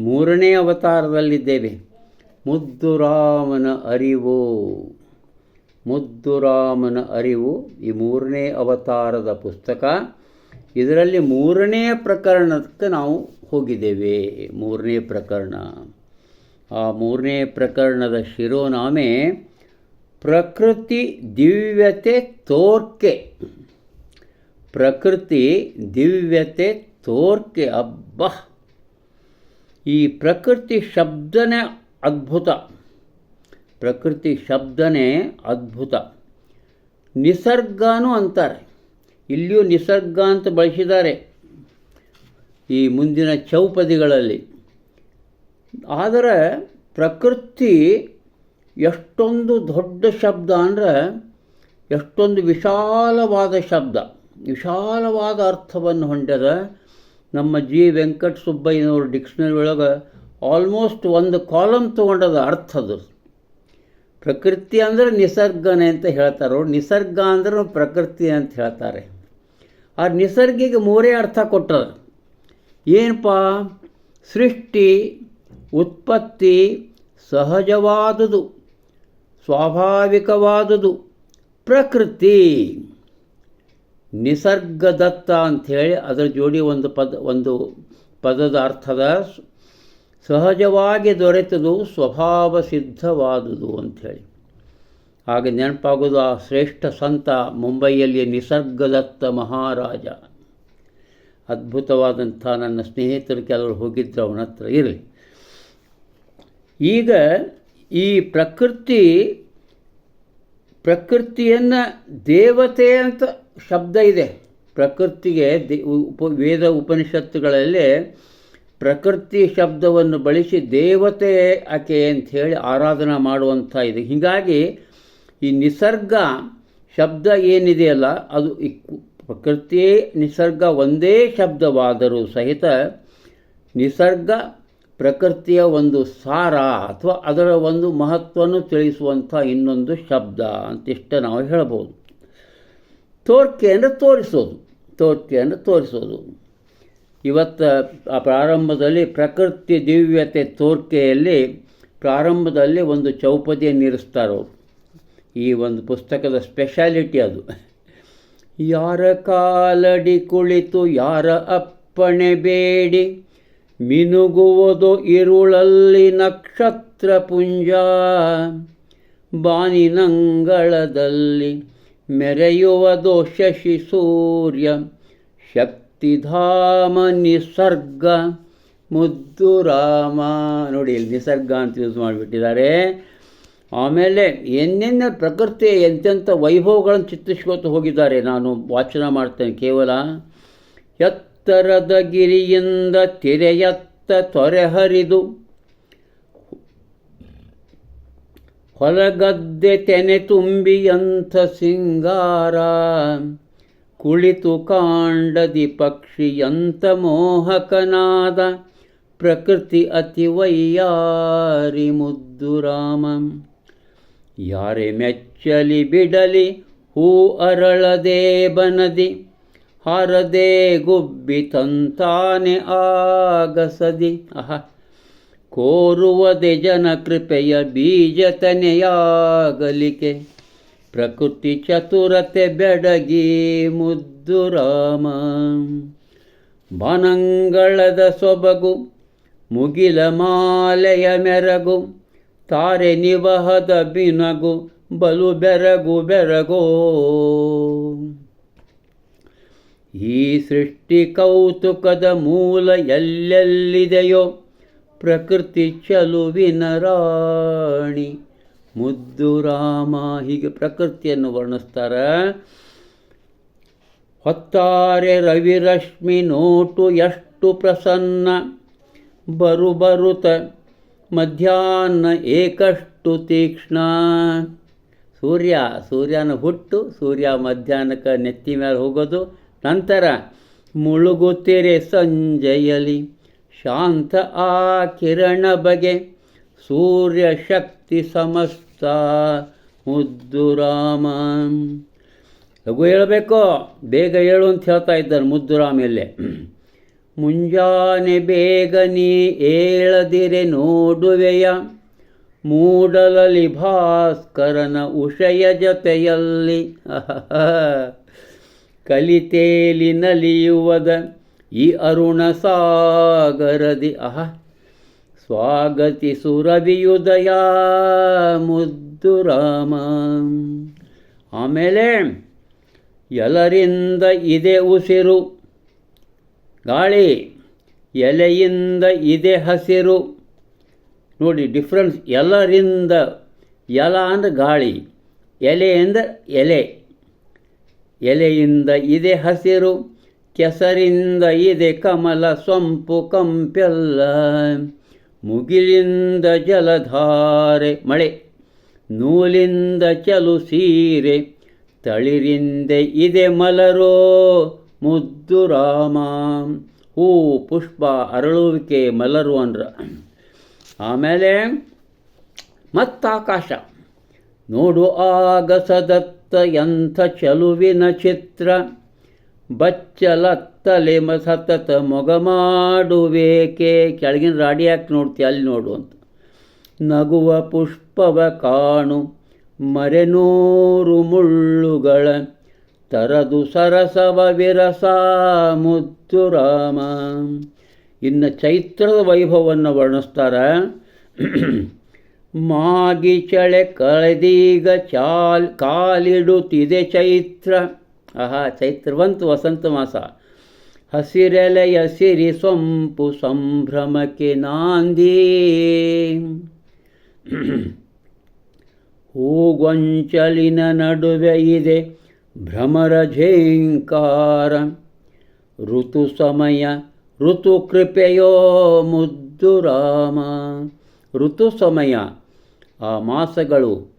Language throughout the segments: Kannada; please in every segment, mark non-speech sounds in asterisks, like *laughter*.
ಮೂರನೇ ಅವತಾರದಲ್ಲಿದ್ದೇವೆ. ಮುದ್ದುರಾಮನ ಅರಿವು. ಮುದ್ದುರಾಮನ ಅರಿವು ಈ ಮೂರನೇ ಅವತಾರದ ಪುಸ್ತಕ. ಇದರಲ್ಲಿ ಮೂರನೇ ಪ್ರಕರಣಕ್ಕೆ ನಾವು ಹೋಗಿದ್ದೇವೆ. ಮೂರನೇ ಪ್ರಕರಣ. ಆ ಮೂರನೇ ಪ್ರಕರಣದ ಶಿರೋನಾಮೆ ಪ್ರಕೃತಿ ದಿವ್ಯತೆ ತೋರ್ಕೆ. ಪ್ರಕೃತಿ ದಿವ್ಯತೆ ತೋರ್ಕೆ. ಅಬ್ಬ! ಈ ಪ್ರಕೃತಿ ಶಬ್ದನೇ ಅದ್ಭುತ. ಪ್ರಕೃತಿ ಶಬ್ದನೇ ಅದ್ಭುತ. ನಿಸರ್ಗನೂ ಅಂತಾರೆ. ಇಲ್ಲಿಯೂ ನಿಸರ್ಗ ಅಂತ ಬಳಸಿದ್ದಾರೆ ಈ ಮುಂದಿನ ಚೌಪದಿಗಳಲ್ಲಿ. ಆದರೆ ಪ್ರಕೃತಿ ಎಷ್ಟೊಂದು ದೊಡ್ಡ ಶಬ್ದ ಅಂದರೆ ಎಷ್ಟೊಂದು ವಿಶಾಲವಾದ ಶಬ್ದ, ವಿಶಾಲವಾದ ಅರ್ಥವನ್ನು ಹೊಂದ್ಯದ ನಮ್ಮ ಜಿ ವೆಂಕಟ ಸುಬ್ಬಯ್ಯನವ್ರ ಡಿಕ್ಷನರಿ ಒಳಗೆ ಆಲ್ಮೋಸ್ಟ್ ಒಂದು ಕಾಲಮ್ ತೊಗೊಂಡದ ಅರ್ಥದು ಪ್ರಕೃತಿ ಅಂದರೆ ನಿಸರ್ಗನೇ ಅಂತ ಹೇಳ್ತಾರೆ ನಿಸರ್ಗ ಅಂದ್ರೆ ಪ್ರಕೃತಿ ಅಂತ ಹೇಳ್ತಾರೆ. ಆ ನಿಸರ್ಗಿಗೆ ಮೂರೇ ಅರ್ಥ ಕೊಟ್ಟದ. ಏನಪ್ಪ ಸೃಷ್ಟಿ, ಉತ್ಪತ್ತಿ, ಸಹಜವಾದುದು, ಸ್ವಾಭಾವಿಕವಾದುದು, ಪ್ರಕೃತಿ. ನಿಸರ್ಗದತ್ತ ಅಂಥೇಳಿ ಅದರ ಜೋಡಿ ಒಂದು ಪದ, ಒಂದು ಪದದ ಅರ್ಥದ ಸಹಜವಾಗಿ ದೊರೆತದು, ಸ್ವಭಾವ ಸಿದ್ಧವಾದುದು ಅಂಥೇಳಿ. ಹಾಗೆ ನೆನಪಾಗೋದು ಆ ಶ್ರೇಷ್ಠ ಸಂತ ಮುಂಬೈಯಲ್ಲಿ ನಿಸರ್ಗದತ್ತ ಮಹಾರಾಜ. ಅದ್ಭುತವಾದಂಥ ನನ್ನ ಸ್ನೇಹಿತರು ಕೆಲವರು ಹೋಗಿದ್ದರು ಅವನ ಹತ್ರ, ಇರಲಿ. ಈಗ ಈ ಪ್ರಕೃತಿ, ಪ್ರಕೃತಿಯನ್ನು ದೇವತೆ ಅಂತ ಶಬ್ದ ಇದೆ. ಪ್ರಕೃತಿಗೆ ಉಪ ವೇದ ಉಪನಿಷತ್ತುಗಳಲ್ಲಿ ಪ್ರಕೃತಿ ಶಬ್ದವನ್ನು ಬಳಸಿ ದೇವತೆ ಆಕೆ ಅಂತ ಹೇಳಿ ಆರಾಧನೆ ಮಾಡುವಂಥ ಇದೆ. ಹೀಗಾಗಿ ಈ ನಿಸರ್ಗ ಶಬ್ದ ಏನಿದೆಯಲ್ಲ, ಅದು ಪ್ರಕೃತಿ ನಿಸರ್ಗ ಒಂದೇ ಶಬ್ದವಾದರೂ ಸಹಿತ ನಿಸರ್ಗ ಪ್ರಕೃತಿಯ ಒಂದು ಸಾರ ಅಥವಾ ಅದರ ಒಂದು ಮಹತ್ವವನ್ನು ತಿಳಿಸುವಂಥ ಇನ್ನೊಂದು ಶಬ್ದ ಅಂತಿಷ್ಟ ನಾವು ಹೇಳ್ಬೋದು. ತೋರ್ಕೆ ಅಂದರೆ ತೋರಿಸೋದು ತೋರ್ಕೆ ಅಂದರೆ ತೋರಿಸೋದು. ಇವತ್ತು ಆ ಪ್ರಾರಂಭದಲ್ಲಿ ಪ್ರಕೃತಿ ದಿವ್ಯತೆ ತೋರ್ಕೆಯಲ್ಲಿ ಪ್ರಾರಂಭದಲ್ಲಿ ಒಂದು ಚೌಪದಿಯನ್ನು ಇರಿಸ್ತಾರವರು ಈ ಒಂದು ಪುಸ್ತಕದ ಸ್ಪೆಷಾಲಿಟಿ ಅದು. ಯಾರ ಕಾಲಡಿ ಕುಳಿತು ಯಾರ ಅಪ್ಪಣೆ ಬೇಡಿ, ಮಿನುಗುವುದು ಇರುಳಲ್ಲಿ ನಕ್ಷತ್ರ ಪುಂಜ, ಬಾನಿನಂಗಳದಲ್ಲಿ ಮೆರೆಯುವುದು ಶಶಿ ಸೂರ್ಯ ಶಕ್ತಿಧಾಮ ನಿಸರ್ಗ, ಮುದ್ದು ರಾಮ. ನೋಡಿ, ಇಲ್ಲಿ ನಿಸರ್ಗ ಅಂತ ಯೂಸ್ ಮಾಡಿಬಿಟ್ಟಿದ್ದಾರೆ. ಆಮೇಲೆ ಎನ್ನೆನ್ನ ಪ್ರಕೃತಿ ಎಂತೆಂಥ ವೈಭವಗಳನ್ನು ಚಿತ್ರಿಸ್ಕೊತ ಹೋಗಿದ್ದಾರೆ ನಾನು ವಾಚನ ಮಾಡ್ತೇನೆ ಕೇವಲ. ಎತ್ತರದ ಗಿರಿಯಿಂದ ತೆರೆಯತ್ತ ತೊರೆ ಹರಿದು ಹೊಲಗದ್ದೆ ತೆನೆ ತುಂಬಿಯಂಥ ಸಿಂಗಾರ, ಕುಳಿತು ಕಾಂಡದಿ ಪಕ್ಷಿಯಂತ ಮೋಹಕನಾದ ಪ್ರಕೃತಿ ಅತಿ ವೈಯಾರಿ ಮುದ್ದು ರಾಮ. ಯಾರೇ ಮೆಚ್ಚಲಿ ಬಿಡಲಿ ಹೂ ಅರಳದೆ ಬನದಿ, ಹಾರದೆ ಗುಬ್ಬಿ ತಂತಾನೆ ಆಗಸದಿ. ಅಹ. ಕೋರುವದೆ ಜನ ಕೃಪೆಯ ಬೀಜತನೆಯಾಗಲಿಕೆ ಪ್ರಕೃತಿ ಚತುರತೆ ಬೆಡಗಿ ಮುದ್ದು ರಾಮ. ಬನಂಗಳದ ಸೊಬಗು, ಮುಗಿಲ ಮಾಲೆಯ ಮೆರಗು, ತಾರೆ ನಿವಹದ ಬಿನಗು, ಬಲು ಬೆರಗು ಬೆರಗೋ. ಈ ಸೃಷ್ಟಿ ಕೌತುಕದ ಮೂಲ ಎಲ್ಲೆಲ್ಲಿದೆಯೋ ಪ್ರಕೃತಿ ಚಲುವಿನ ರಾಣಿ. ಮುದ್ದು ರಾಮ ಹೀಗೆ ಪ್ರಕೃತಿಯನ್ನು ವರ್ಣಿಸ್ತಾರೆ. ಹೊತ್ತಾರೆ ರವಿರಶ್ಮಿ ನೋಟು ಎಷ್ಟು ಪ್ರಸನ್ನ. ಬರು ಬರುತ ಮಧ್ಯಾಹ್ನ ಏಕಷ್ಟು ತೀಕ್ಷ್ಣ. ಸೂರ್ಯ, ಸೂರ್ಯನ ಹುಟ್ಟು, ಸೂರ್ಯ ಮಧ್ಯಾಹ್ನಕ್ಕೆ ನೆತ್ತಿ ಮೇಲೆ ಹೋಗೋದು. ನಂತರ ಮುಳುಗುತ್ತಿರೆ ಸಂಜೆಯಲಿ. ಶಾಂತ ಆ ಕಿರಣ ಬಗೆ, ಸೂರ್ಯ ಶಕ್ತಿ ಸಮಸ್ತ ಮುದ್ದು ರಾಮ. ಲಘು ಹೇಳಬೇಕು, ಬೇಗ ಹೇಳು ಅಂತ ಹೇಳ್ತಾ ಇದ್ದಾರೆ ಮುದ್ದು ರಾಮ ಎಲ್ಲೆ ಮುಂಜಾನೆ ಬೇಗನೆ ಏಳದಿರೆ ನೋಡುವೆಯ, ಮೂಡಲಲಿ ಭಾಸ್ಕರನ ಉಷಯ ಜೊತೆಯಲ್ಲಿ. *laughs* ಕಲಿತೇಲಿ ನಲಿಯುವದ ಈ ಅರುಣ ಸಾಗರದಿ, ಅಹ, ಸ್ವಾಗತಿ ಸುರವಿಯುದಯ ಮುದ್ದು ರಾಮ. ಆಮೇಲೆ ಎಲರಿಂದ ಇದೆ ಉಸಿರು, ಗಾಳಿ ಎಲೆಯಿಂದ ಇದೆ ಹಸಿರು. ನೋಡಿ ಡಿಫ್ರೆನ್ಸ್ ಎಲ್ಲರಿಂದ ಎಲ ಅಂದರೆ ಗಾಳಿ ಎಲೆಯಿಂದ ಎಲೆ, ಎಲೆಯಿಂದ ಇದೆ ಹಸಿರು. ಕೆಸರಿಂದ ಇದೆ ಕಮಲ ಸೊಂಪು ಕಂಪೆಲ್ಲ ಮುಗಿಲಿಂದ ಜಲಧಾರೆ ಮಳೆ, ನೂಲಿಂದ ಚಲು ಸೀರೆ, ತಳಿರಿಂದ ಇದೆ ಮಲರೋ ಮುದ್ದು ರಾಮ. ಹೂ, ಪುಷ್ಪ ಅರಳುವಿಕೆ ಮಲರು ಅಂದ್ರ. ಆಮೇಲೆ ಮತ್ತಾಕಾಶ. ನೋಡು ಆಗಸದತ್ತ ಎಂಥ ಚಲುವಿನ ಚಿತ್ರ. ಬಚ್ಚಲತ್ತಲೆ ಮ ಸತತ ಮೊಗ ಮಾಡುವೇಕೆ ಕೆಳಗಿನ ರಾಡಿ ಯಾಕೆ ನೋಡ್ತಿ ಅಲ್ಲಿ ನೋಡು ಅಂತ. ನಗುವ ಪುಷ್ಪವ ಕಾಣು, ಮರೆನೂರು ಮುಳ್ಳುಗಳ ತರದು ಸರಸವ ವಿರಸ ಮುದ್ದು ರಾಮ. ಇನ್ನು ಚೈತ್ರದ ವೈಭವವನ್ನು ವರ್ಣಿಸ್ತಾರ. ಮಾಗಿ ಚಳೆ ಕಳೆದೀಗ ಚಾಲ್ ಕಾಲಿಡುತ್ತಿದೆ ಚೈತ್ರ. ಆಹಾ, ಚೈತ್ರವಂತ ವಸಂತ ಮಾಸ. ಹಸಿರೆಲೆಯ ಸಿರಿ ಸೊಂಪು ಸಂಭ್ರಮಕ್ಕೆ ನಾಂದಿ. *clears throat* ಹೂಗೊಂಚಲಿನ ನಡುವೆ ಇದೆ ಭ್ರಮರ ಝೇಂಕಾರ. ಋತು ಸಮಯ, ಋತು ಕೃಪೆಯೋ ಮುದ್ದು ರಾಮ. ಋತು ಸಮಯ, ಆ ಮಾಸಗಳು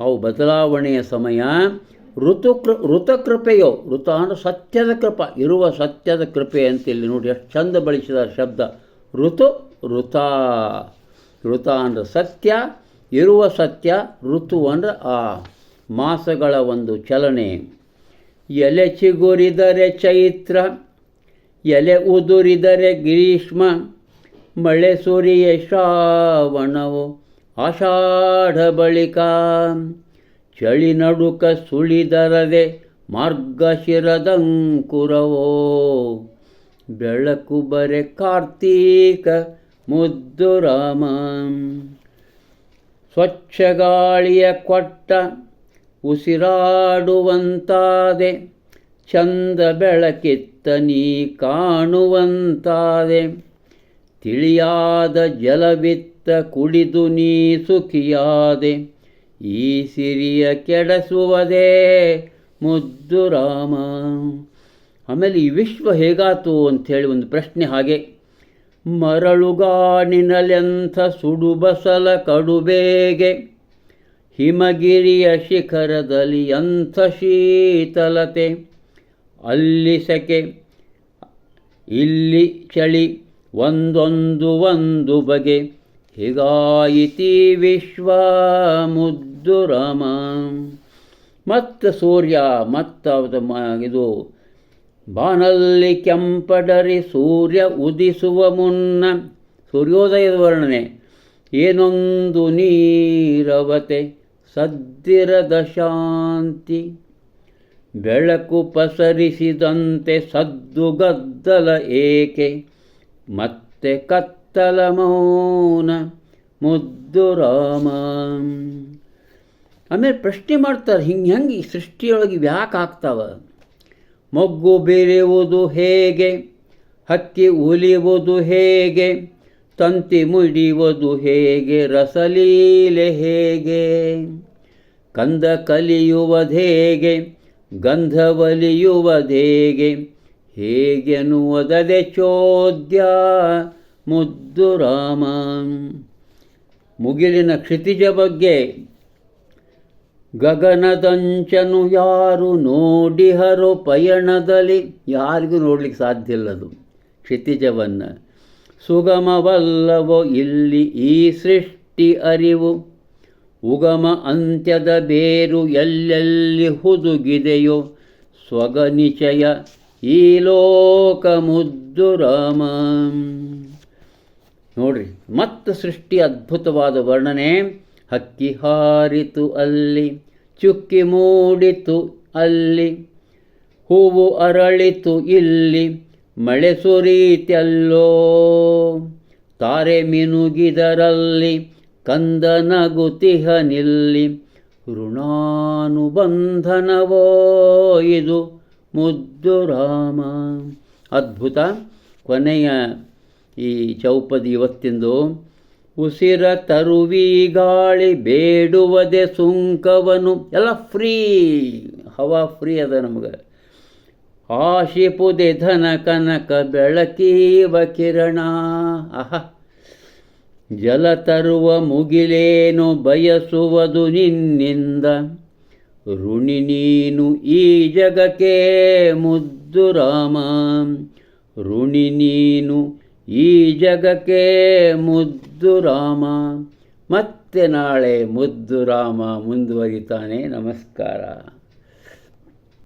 ಅವು ಬದಲಾವಣೆಯ ಸಮಯ. ಋತು ಕೃ ಋತಕೃಪೆಯೋ ಋತ ಅಂದರೆ ಸತ್ಯದ ಕೃಪ, ಇರುವ ಸತ್ಯದ ಕೃಪೆ ಅಂತ ಇಲ್ಲಿ ನೋಡಿ ಎಷ್ಟು ಚಂದ ಬಳಸಿದ ಶಬ್ದ. ಋತು, ಋತ. ಋತ ಅಂದ್ರೆ ಸತ್ಯ, ಇರುವ ಸತ್ಯ, ಋತು ಅಂದ್ರೆ ಆ ಮಾಸಗಳ ಒಂದು ಚಲನೆ. ಎಲೆ ಚಿಗುರಿದರೆ ಚೈತ್ರ, ಎಲೆ ಉದುರಿದರೆ ಗ್ರೀಷ್ಮ, ಮಳೆ ಸುರಿಯ ಶ್ರಾವಣವು, ಆಷಾಢ ಬಳಿಕ. ಚಳಿ ನಡುಕ ಸುಳಿದರದೆ ಮಾರ್ಗಶಿರದಂಕುರವೋ. ಬೆಳಕು ಬರೆ ಕಾರ್ತೀಕ ಮುದ್ದು ರಾಮ ಸ್ವಚ್ಛ ಗಾಳಿಯ ಕೊಟ್ಟ ಉಸಿರಾಡುವಂತಾದೆ, ಚಂದ ಬೆಳಕಿತ್ತ ನೀ ಕಾಣುವಂತಾದೆ. ತಿಳಿಯಾದ ಜಲವಿತ್ತ ಕುಡಿದು ನೀ ಸುಖಿಯಾದೆ. ಈ ಸಿರಿಯ ಕೆಡಸುವುದೇ ಮುದ್ದು ರಾಮ. ಆಮೇಲೆ ಈ ವಿಶ್ವ ಹೇಗಾತು ಅಂಥೇಳಿ ಒಂದು ಪ್ರಶ್ನೆ ಹಾಗೆ. ಮರಳುಗಾಣಿನಲೆಂಥ ಸುಡುಬಸಲ ಕಡುಬೇಗೆ, ಹಿಮಗಿರಿಯ ಶಿಖರದಲ್ಲಿ ಎಂಥ ಶೀತಲತೆ. ಅಲ್ಲಿ ಸೆಕೆ, ಇಲ್ಲಿ ಚಳಿ, ಒಂದೊಂದು ಒಂದು ಬಗೆ. ಹೀಗಾಯಿತಿ ವಿಶ್ವ ಮುದ್ದು ರಾಮ ಮತ್ತು ಸೂರ್ಯ, ಮತ್ತ ಇದು ಬಾನಲ್ಲಿ ಕೆಂಪಡರಿ ಸೂರ್ಯ ಉದಿಸುವ ಮುನ್ನ, ಸೂರ್ಯೋದಯದ ವರ್ಣನೆ, ಏನೊಂದು ನೀರವತೆ ಸದ್ದಿರದ ಶಾಂತಿ ಬೆಳಕು ಪಸರಿಸಿದಂತೆ ಸದ್ದು ಗದ್ದಲ ಏಕೆ, ಮತ್ತೆ ಕತ್ತಲ ಮೌನ, ಮುದ್ದು ರಾಮ. ಆಮೇಲೆ ಪ್ರಶ್ನೆ ಮಾಡ್ತಾರೆ, ಹಿಂಗೆ ಹೆಂಗೆ ಈ ಸೃಷ್ಟಿಯೊಳಗೆ ಯಾಕೆ ಆಗ್ತಾವ? ಮೊಗ್ಗು ಬೆರೆಯುವುದು ಹೇಗೆ? ಹಕ್ಕಿ ಉಲಿಯುವುದು ಹೇಗೆ? ತಂತಿ ಮುಡಿಯುವುದು ಹೇಗೆ? ರಸಲೀಲೆ ಹೇಗೆ? ಕಂದ ಕಲಿಯುವುದೇಗೆ ಹೇಗೆ? ಹೇಗೆನ್ನುವುದದೆ ಚೋದ್ಯ ಮುದ್ದು ರಾಮ. ಮುಗಿಲಿನ ಕ್ಷಿತಿಜ ಬಗ್ಗೆ ಗಗನದಂಚನು ಯಾರು ನೋಡಿಹರು ಪಯಣದಲ್ಲಿ? ಯಾರಿಗೂ ನೋಡ್ಲಿಕ್ಕೆ ಸಾಧ್ಯ ಇಲ್ಲದು ಕ್ಷಿತಿಜವನ್ನು, ಸುಗಮವಲ್ಲವೋ ಇಲ್ಲಿ ಈ ಸೃಷ್ಟಿ ಅರಿವು? ಉಗಮ ಅಂತ್ಯದ ಬೇರು ಎಲ್ಲೆಲ್ಲಿ ಹುದುಗಿದೆಯೋ? ಸ್ವಗನಿಚಯ ಈ ಲೋಕ ಮುದ್ದು ರಾಮ. ನೋಡ್ರಿ, ಮತ್ತು ಸೃಷ್ಟಿ ಅದ್ಭುತವಾದ ವರ್ಣನೆ. ಹಕ್ಕಿ ಹಾರಿತು ಅಲ್ಲಿ, ಚುಕ್ಕಿ ಮೂಡಿತು ಅಲ್ಲಿ, ಹೂವು ಅರಳಿತು ಇಲ್ಲಿ, ಮಳೆ ಸುರಿತಲ್ಲೋ ತಾರೆ ಮಿನುಗಿದರಲ್ಲಿ, ಕಂದ ನಗುತಿಹ ನಿಲ್ಲಿ ಋಣಾನುಬಂಧನವೋ ಇದು ಮುದ್ದು ರಾಮ. ಅದ್ಭುತ. ಕೊನೆಯ ಈ ಚೌಪದಿ ಇವತ್ತಿಂದು ಉಸಿರ ತರುವಿ ಗಾಳಿ ಬೇಡುವದೆ ಸುಂಕವನು. ಎಲ್ಲ ಫ್ರೀ ಹವಾ ಫ್ರೀ ಅದ ನಮಗೆ. ಆಶಿಪುದೆ ಧನ ಕನಕ ಬೆಳಕೀವ ಕಿರಣ. ಅಹ ಜಲ ತರುವ ಮುಗಿಲೇನು ಬಯಸುವುದು ನಿನ್ನಿಂದ. ಋಣಿ ನೀನು ಈ ಜಗಕ್ಕೆ ಮುದ್ದು ರಾಮ. ಋಣಿ ನೀನು ಈ ಜಗಕ್ಕೆ ಮುದ್ದು ರಾಮ ಮತ್ತೆ ನಾಳೆ ಮುದ್ದು ರಾಮ ಮುಂದುವರಿತಾನೆ ನಮಸ್ಕಾರ.